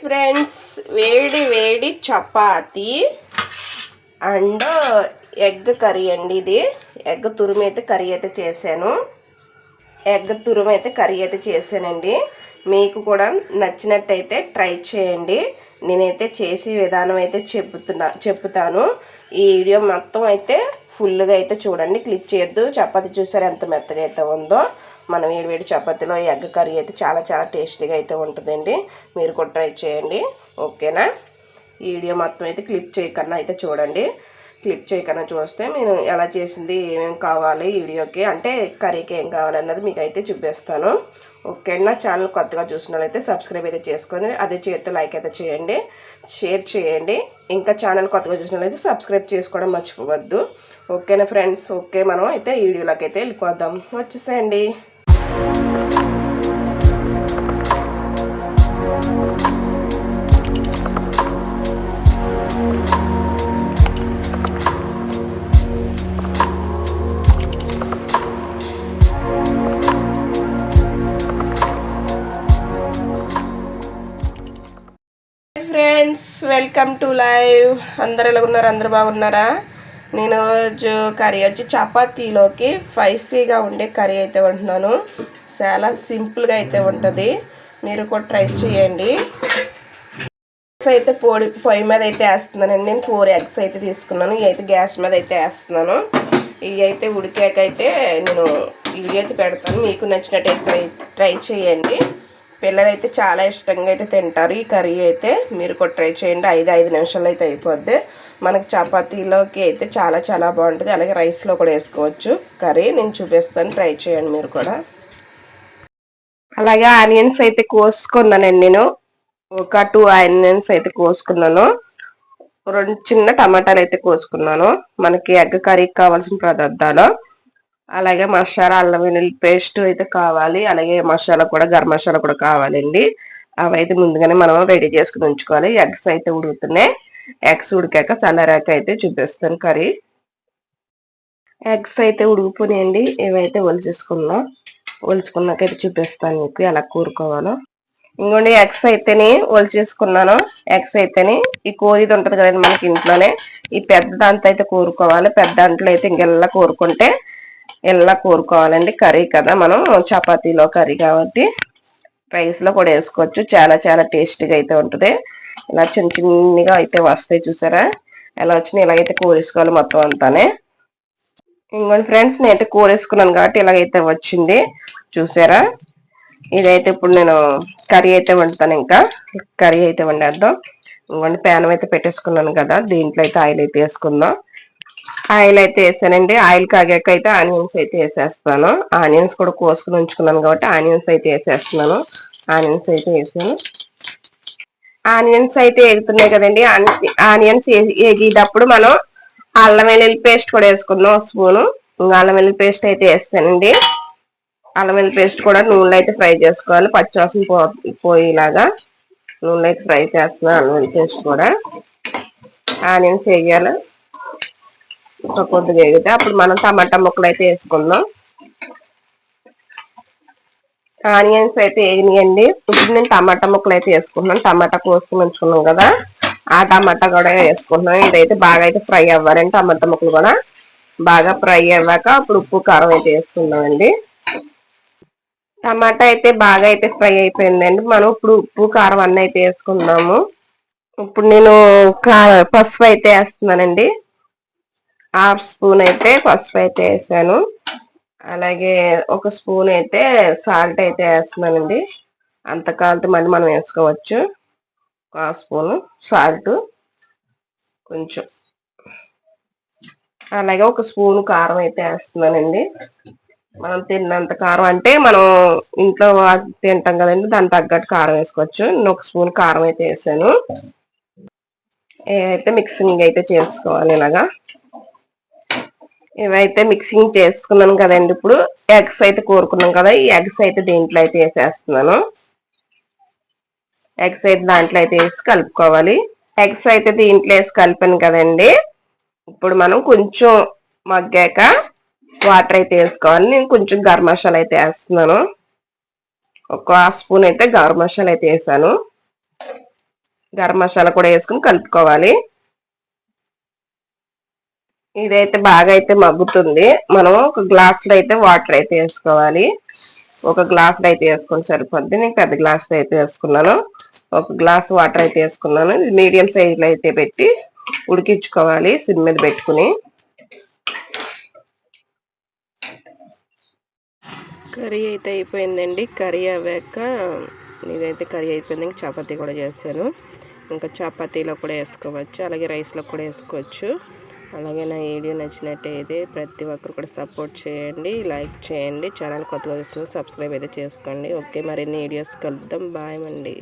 Friends వేడి వేడి chapati and egg curry అండి ఇది. ఎగ్ తురుము అయితే కర్రీ అయితే చేశాను. ఎగ్ తురుము అయితే కర్రీ అయితే చేశానండి. మీకు కూడా నచ్చినట్టయితే ట్రై చేయండి. నేనైతే చేసే విధానం అయితే చెబుతున్నా చెప్తాను ఈ వీడియో మొత్తం అయితే ఫుల్గా అయితే చూడండి. క్లిప్ చేయొద్దు. చపాతి చూసారు ఎంత మెత్తగా అయితే ఉందో. మనం వేడివేడి చపాతీలో ఎగ్ కర్రీ అయితే చాలా చాలా టేస్టీగా అయితే ఉంటుందండి. మీరు కూడా ట్రై చేయండి. ఓకేనా? ఈ వీడియో మొత్తం అయితే క్లిప్ చేయకన్నా అయితే చూడండి. క్లిప్ చేయకన్నా చూస్తే నేను ఎలా చేసింది ఏమేమి కావాలి ఈ వీడియోకి అంటే కర్రీకి ఏం కావాలన్నది మీకు అయితే చూపిస్తాను. ఓకే నా ఛానల్ కొత్తగా చూసిన సబ్స్క్రైబ్ అయితే చేసుకొని అదే చేతితో లైక్ అయితే చేయండి. షేర్ చేయండి. ఇంకా ఛానల్ కొత్తగా చూసినట్లయితే సబ్స్క్రైబ్ చేసుకోవడం మర్చిపోవద్దు. ఓకేనా ఫ్రెండ్స్? ఓకే మనం అయితే ఈ వీడియోలోకి అయితే వెళ్ళిపోదాం. వచ్చేసేయండి. Friends welcome to live. అందరు ఎలా ఉన్నారు అందరు బాగున్నారా? నేను రోజు కర్రీ వచ్చి చపాతీలోకి స్పైసీగా ఉండే కర్రీ అయితే ఉంటున్నాను చాలా సింపుల్గా అయితే ఉంటుంది. మీరు కూడా ట్రై చేయండి. ఎగ్స్ అయితే పొడి పొయ్యి మీద అయితే వేస్తున్నానండి. నేను ఫోర్ ఎగ్స్ అయితే తీసుకున్నాను. ఇవి అయితే గ్యాస్ మీద అయితే వేస్తున్నాను. ఇవి అయితే ఉడికాక అయితే నేను ఇవి అయితే పెడతాను. మీకు నచ్చినట్టయితే ట్రై ట్రై చేయండి. పిల్లలు అయితే చాలా ఇష్టంగా అయితే తింటారు. ఈ కర్రీ అయితే మీరు కూడా ట్రై చేయండి. ఐదు ఐదు నిమిషాలు అయితే అయిపోద్ది. మనకి చపాతీలోకి అయితే చాలా చాలా బాగుంటుంది. అలాగే రైస్లో కూడా వేసుకోవచ్చు. కర్రీ నేను చూపిస్తాను. ట్రై చేయండి మీరు కూడా. అలాగే ఆనియన్స్ అయితే కోసుకున్నానండి నేను. ఒక టూ ఆనియన్స్ అయితే కోసుకున్నాను. రెండు చిన్న టమాటాలు అయితే కోసుకున్నాను. మనకి ఎగ్ కర్రీకి కావాల్సిన పదార్థాలు. అలాగే మసాలా అల్లం వెల్లుల్లి పేస్ట్ అయితే కావాలి. అలాగే మసాలా కూడా గరం మసాలా కూడా కావాలండి. అవి అయితే ముందుగానే మనం రెడీ చేసుకుని ఉంచుకోవాలి. ఎగ్స్ అయితే ఉడుకుతున్నాయి. ఎగ్స్ ఉడికాక చల్లరాక అయితే చూపిస్తాను కర్రీ. ఎగ్స్ అయితే ఉడికిపోయినాయండి. ఇవైతే ఒలిచేసుకున్నాం ఒలుచుకున్నాక అయితే చూపిస్తాను మీకు ఎలా కూరుకోవాలో. ఇంకోండి ఎగ్స్ అయితేని ఒలిచేసుకున్నాను. ఎగ్స్ అయితేని ఈ కోరిది ఉంటుంది కదండి మనకి ఇంట్లోనే. ఈ పెద్ద దాంట్లో అయితే కోరుకోవాలి. పెద్ద దాంట్లో అయితే ఇంకెల్లా కోరుకుంటే ఇలా కోరుకోవాలండి? కర్రీ కదా మనం. చపాతీలో కర్రీ కాబట్టి రైస్లో కూడా వేసుకోవచ్చు. చాలా చాలా టేస్టీగా అయితే ఉంటుంది. ఇలా చిన్న చిన్నగా అయితే వస్తాయి చూసారా? ఎలా వచ్చినాయి? ఇలాగైతే కూరేసుకోవాలి మొత్తం అంతానే. ఇంకోటి ఫ్రెండ్స్ నేనైతే కూరేసుకున్నాను కాబట్టి ఇలాగైతే వచ్చింది. చూసారా? ఇదైతే ఇప్పుడు నేను కర్రీ అయితే వండుతాను ఇంకా. కర్రీ అయితే వండేద్దాం. ఇంకొండి ప్యాన్ అయితే పెట్టేసుకున్నాను కదా. దీంట్లో అయితే ఆయిల్ అయితే వేసుకుందాం. ఆయిల్ అయితే వేసానండి. ఆయిల్ కాగాక అయితే ఆనియన్స్ అయితే వేసేస్తాను ఆనియన్స్ కూడా కోసుకుని ఉంచుకున్నాను కాబట్టి ఆనియన్స్ అయితే వేసేస్తున్నాను. ఆనియన్స్ అయితే వేసాను. ఆనియన్స్ అయితే ఎగుతున్నాయి కదండి. ఆనియన్స్ ఎగేటప్పుడు మనం అల్లం వెల్లుల్లి పేస్ట్ కూడా వేసుకుందాం స్పూను. ఇంకా అల్లం వెల్లుల్లి పేస్ట్ అయితే వేస్తానండి. అల్లం వెల్లుల్లి పేస్ట్ కూడా నూనెలో అయితే ఫ్రై చేసుకోవాలి. పచ్చివాసన పో పోయేలాగా నూనెలో అయితే ఫ్రై చేస్తున్నాను అల్లం వెల్లుల్లి పేస్ట్ కూడా. ఆనియన్స్ వేయాలి. ఒక కొద్దిగా వేగితే. అప్పుడు మనం టమాటా ముక్కలు అయితే వేసుకుందాం. ఆనియన్స్ అయితే వేగినాయండి. ఇప్పుడు నేను టమాటా ముక్కలు అయితే వేసుకుంటున్నాను. టమాటా కోసుకుని ఉంచుకున్నాం కదా. ఆ టమాటా కూడా వేసుకుంటున్నాం. ఇదైతే బాగా అయితే ఫ్రై అవ్వాలండి టమాటా ముక్కలు కూడా బాగా ఫ్రై అవ్వాక అప్పుడు ఉప్పు కారం అయితే వేసుకున్నామండి టమాటా అయితే బాగా అయితే ఫ్రై అయిపోయిందండి. మనం ఇప్పుడు ఉప్పు కారం అన్నీ అయితే వేసుకుందాము. ఇప్పుడు నేను పసుపు అయితే వేస్తున్నానండి. హాఫ్ స్పూన్ అయితే పసుపు అయితే వేసాను. అలాగే ఒక స్పూన్ అయితే సాల్ట్ అయితే వేస్తున్నానండి. అంత కాలితే మళ్ళీ మనం వేసుకోవచ్చు. ఒక స్పూన్ సాల్ట్ కొంచెం. అలాగే ఒక స్పూన్ కారం అయితే వేస్తున్నానండి. మనం తిన్నంత కారం అంటే మనం ఇంట్లో తింటాం కదండి దాని తగ్గట్టు కారం వేసుకోవచ్చు. నేను ఒక స్పూన్ కారం అయితే వేసాను. అయితే మిక్సింగ్ అయితే చేసుకోవాలి ఇలాగా. ఇవైతే మిక్సింగ్ చేసుకున్నాను కదండి. ఇప్పుడు ఎగ్స్ అయితే కోరుకున్నాం కదా ఈ ఎగ్స్ అయితే దీంట్లో అయితే వేసేస్తున్నాను. ఎగ్స్ అయితే దాంట్లో అయితే వేసి కలుపుకోవాలి. ఎగ్స్ అయితే దీంట్లో వేసి కలిపాను కదండి. ఇప్పుడు మనం కొంచెం మగ్గాక వాటర్ అయితే వేసుకోవాలి. నేను కొంచెం గరం మసాలా అయితే వేస్తున్నాను. ఒక స్పూన్ అయితే గరం మసాలా అయితే వేసాను. గరం మసాలా కూడా వేసుకుని కలుపుకోవాలి. ఇదైతే బాగా అయితే మగ్గుతుంది. మనం ఒక గ్లాసులో అయితే వాటర్ అయితే వేసుకోవాలి. ఒక గ్లాస్ అయితే వేసుకొని సరిపోద్ది. నేను పెద్ద గ్లాస్ అయితే వేసుకున్నాను. ఒక గ్లాస్ వాటర్ అయితే వేసుకున్నాను. ఇది మీడియం సైజులో అయితే పెట్టి ఉడికించుకోవాలి. సిమ్ మీద పెట్టుకుని. కర్రీ అయితే అయిపోయిందండి. కర్రీ అవ్వాక ఇదైతే కర్రీ అయిపోయింది. ఇంకా చపాతీ కూడా చేశాను. ఇంకా చపాతీలో కూడా వేసుకోవచ్చు. అలాగే రైస్లో కూడా వేసుకోవచ్చు. అలాగే నా వీడియో నచ్చినట్టయితే ప్రతి ఒక్కరు కూడా సపోర్ట్ చేయండి లైక్ చేయండి. ఛానల్ కొత్తగా చూసిన సబ్స్క్రైబ్ అయితే చేసుకోండి. ఓకే మరిన్ని వీడియోస్ కలుద్దాం. బాయ్ అండి